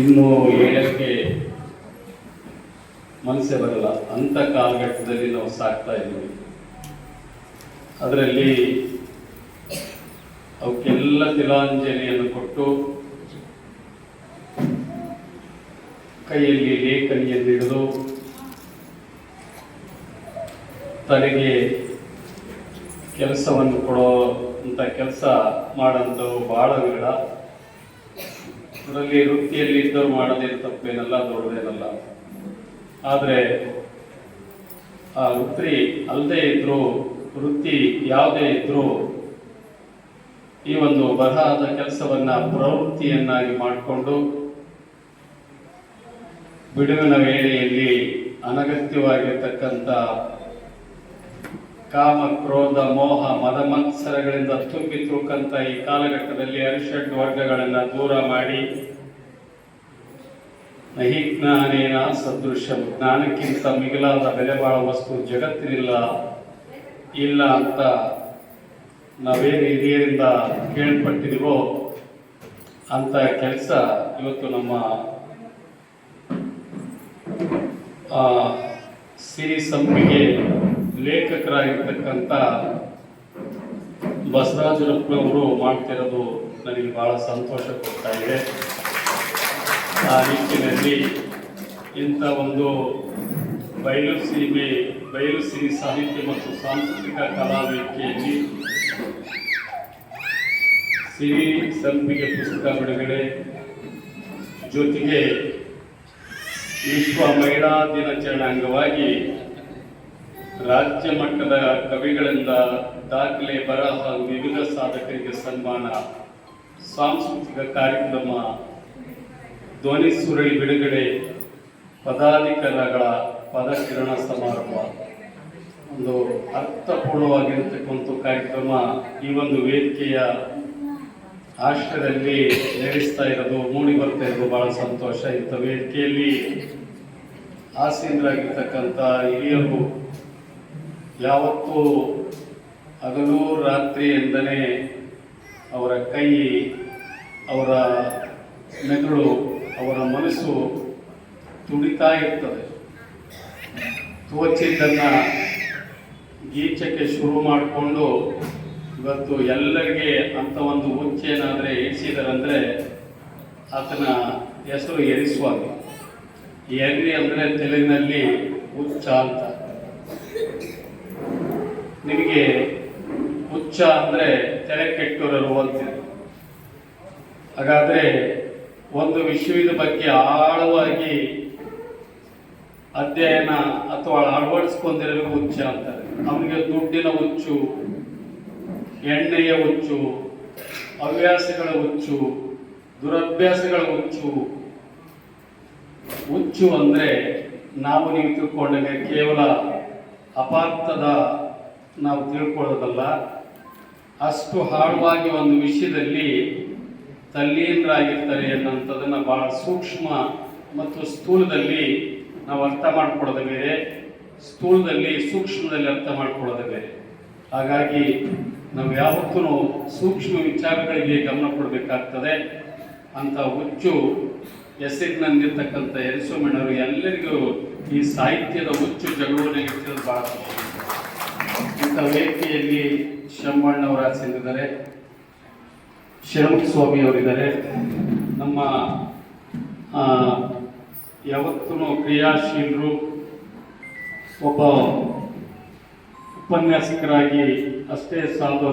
ಇನ್ನು ಹೇಳಕ್ಕೆ ಮನಸ್ಸೇ ಬರಲ್ಲ. ಅಂಥ ಕಾಲಘಟ್ಟದಲ್ಲಿ ನಾವು ಸಾಕ್ತಾ ಇದ್ದೀವಿ. ಅದರಲ್ಲಿ ಅವಕ್ಕೆಲ್ಲ ತಿಲಾಂಜಲಿಯನ್ನು ಕೊಟ್ಟು ಕೈಯಲ್ಲಿ ಲೇಖನಿಯನ್ನು ಹಿಡಿದು ತನಗೆ ಕೆಲಸವನ್ನು ಕೊಡೋ ಅಂತ ಕೆಲಸ ಮಾಡೋಂಥವು ಬಹಳ ವಿರಳ. ಅದರಲ್ಲಿ ವೃತ್ತಿಯಲ್ಲಿ ಇದ್ದವ್ರು ಮಾಡೋದೇನು ತಪ್ಪೇನಲ್ಲ, ದೊಡ್ಡದೇನಲ್ಲ. ಆದರೆ ಆ ವೃತ್ತಿ ಅಲ್ಲದೆ ಇದ್ರೂ, ವೃತ್ತಿ ಯಾವುದೇ ಇದ್ರೂ ಈ ಒಂದು ಬರಹದ ಕೆಲಸವನ್ನ ಪ್ರವೃತ್ತಿಯನ್ನಾಗಿ ಮಾಡಿಕೊಂಡು ಬಿಡುವಿನ ವೇಳೆಯಲ್ಲಿ ಅನಗತ್ಯವಾಗಿರ್ತಕ್ಕಂಥ ಕಾಮ ಕ್ರೋಧ ಮೋಹ ಮದ ಮತ್ಸರಗಳಿಂದ ತುಂಬಿ ತುಳುಕಂತ ಈ ಕಾಲಘಟ್ಟದಲ್ಲಿ ಅರಿಷಡ್ ವರ್ಗಗಳನ್ನು ದೂರ ಮಾಡಿ ನಹಿ ಜ್ಞಾನೇನ ಸದೃಶ್ಯ. ಜ್ಞಾನಕ್ಕಿಂತ ಮಿಗಿಲಾದ ಬೆಲೆ ಬಾಳುವ ವಸ್ತು ಜಗತ್ತಿನಿಲ್ಲ. ಇಲ್ಲ ಅಂತ ನಾವೇನು ಹಿರಿಯರಿಂದ ಕೇಳ್ಪಟ್ಟಿದೀವೋ ಅಂತ ಕೆಲಸ ಇವತ್ತು ನಮ್ಮ ಸಿರಿ ಸಂಪಿಗೆ ಲೇಖಕರಾಗಿರ್ತಕ್ಕಂಥ ಬಸವರಾಜರಪ್ಪನವರು ಮಾಡ್ತಿರೋದು ನನಗೆ ಬಹಳ ಸಂತೋಷ ಕೊಡ್ತಾ ಇದೆ. ಆ ನಿಟ್ಟಿನಲ್ಲಿ ಇಂಥ ಒಂದು ಬಯಲು ಸೀಮೆ, ಬಯಲು ಸಿರಿ ಸಾಹಿತ್ಯ ಮತ್ತು ಸಾಂಸ್ಕೃತಿಕ ಕಲಾ ವೇದಿಕೆಯಲ್ಲಿ ಸಿರಿ ಸಂಪಿಗೆ ಪುಸ್ತಕ ಬಿಡುಗಡೆ ಜೊತೆಗೆ ವಿಶ್ವ ಮಹಿಳಾ ದಿನಾಚರಣೆ ಅಂಗವಾಗಿ ರಾಜ್ಯ ಮಟ್ಟದ ಕವಿಗಳಿಂದ ದಾಖಲೆ ಬರಹ ವಿವಿಧ ಸಾಧಕರಿಗೆ ಸನ್ಮಾನ. ಸಾಂಸ್ಕೃತಿಕ ಕಾರ್ಯಕ್ರಮ. ಧ್ವನಿ ಸುರಳಿ ಬಿಡುಗಡೆ. ಪದಾಧಿಕಾರಿಗಳ ಪದಕಿರಣ ಸಮಾರಂಭ. ಒಂದು ಅರ್ಥಪೂರ್ಣವಾಗಿರತಕ್ಕಂಥ ಕಾರ್ಯಕ್ರಮ ಈ ಒಂದು ವೇದಿಕೆಯ ಆಶ್ರಯದಲ್ಲಿ ನಡೆಸ್ತಾ ಇರೋದು ಮೂಡಿ ಬರ್ತಾ ಇರೋದು ಬಹಳ ಸಂತೋಷ ಇಂಥ ವೇದಿಕೆಯಲ್ಲಿ. ಆಸೀನರಾಗಿರ್ತಕ್ಕಂಥ ಹಿರಿಯರು ಯಾವತ್ತೂ ಹಗಲು ರಾತ್ರಿ ಎಂದನೇ ಅವರ ಕೈ, ಅವರ ಮೆದುಳು ಅವರ ಮನಸ್ಸು ತುಡಿತಾ ಇರ್ತದೆ. ತೋಚಿದ್ದನ್ನು ಗೀಚಕ್ಕೆ ಶುರು ಮಾಡಿಕೊಂಡು ಇವತ್ತು ಎಲ್ಲರಿಗೆ ಅಂತ ಒಂದು ಹುಚ್ಚೇನಾದರೆ ಇಳಿಸಿದಾರಂದ್ರೆ ಆತನ ಹೆಸರು ಎರಿಸುವಾಗ. ಎರಿ ಅಂದರೆ ತೆಲುಗಿನಲ್ಲಿ ಹುಚ್ಚ ಅಂತ. ನಿಮಗೆ ಹುಚ್ಚ ಅಂದರೆ ತೆರೆ ಕೆಟ್ಟವರು ಅಂತಿದೆ ಹಾಗಾದ್ರೆ ಒಂದು ವಿಷಯದ ಬಗ್ಗೆ ಆಳವಾಗಿ ಅಧ್ಯಯನ ಅಥವಾ ಅಳವಡಿಸ್ಕೊಂಡಿರೋ ಹುಚ್ಚ ಅಂತಾರೆ. ಅವನಿಗೆ ದುಡ್ಡಿನ ಹುಚ್ಚು, ಎಣ್ಣೆಯ ಹುಚ್ಚು, ಹವ್ಯಾಸಗಳ ಹುಚ್ಚು, ದುರಭ್ಯಾಸಗಳ ಹುಚ್ಚು. ಹುಚ್ಚು ಅಂದ್ರೆ ನಾವು ನೀವು ತಿಳ್ಕೊಂಡಂಗೆ ಕೇವಲ ಅಪಾರ್ಥದ ನಾವು ತಿಳ್ಕೊಳ್ಳೋದಲ್ಲ. ಅಷ್ಟು ಹಾಳವಾಗಿ ಒಂದು ವಿಷಯದಲ್ಲಿ ತಲ್ಲೀನರಾಗಿರ್ತಾರೆ ಅನ್ನೋಂಥದ್ದನ್ನು ಬಹಳ ಸೂಕ್ಷ್ಮ ಮತ್ತು ಸ್ಥೂಲದಲ್ಲಿ ನಾವು ಅರ್ಥ ಮಾಡ್ಕೊಳ್ಳೋದು ಬೇರೆ, ಸ್ಥೂಲದಲ್ಲಿ ಸೂಕ್ಷ್ಮದಲ್ಲಿ ಅರ್ಥ ಮಾಡ್ಕೊಳ್ಳೋದ ಬೇರೆ. ಹಾಗಾಗಿ ನಾವು ಯಾವತ್ತೂ ಸೂಕ್ಷ್ಮ ವಿಚಾರಗಳಿಗೆ ಗಮನ ಕೊಡಬೇಕಾಗ್ತದೆ. ಅಂತ ಹುಚ್ಚು ಹೆಸರಿನಲ್ಲಿರ್ತಕ್ಕಂಥ ಯರಿಸೋಮಣ್ಣವರು ಎಲ್ಲರಿಗೂ ಈ ಸಾಹಿತ್ಯದ ಹುಚ್ಚು ಜಗಳೂರಿನ ಭಾಳ ವೇದಿಕೆಯಲ್ಲಿ ಸೇರಿದ್ದಾರೆ ಶರಣ್ ಸ್ವಾಮಿ ಅವರಿದ್ದಾರೆ. ನಮ್ಮ ಯಾವತ್ತೂ ಕ್ರಿಯಾಶೀಲರು ಒಬ್ಬ ಉಪನ್ಯಾಸಕರಾಗಿ ಅಷ್ಟೇ ಸಾಧು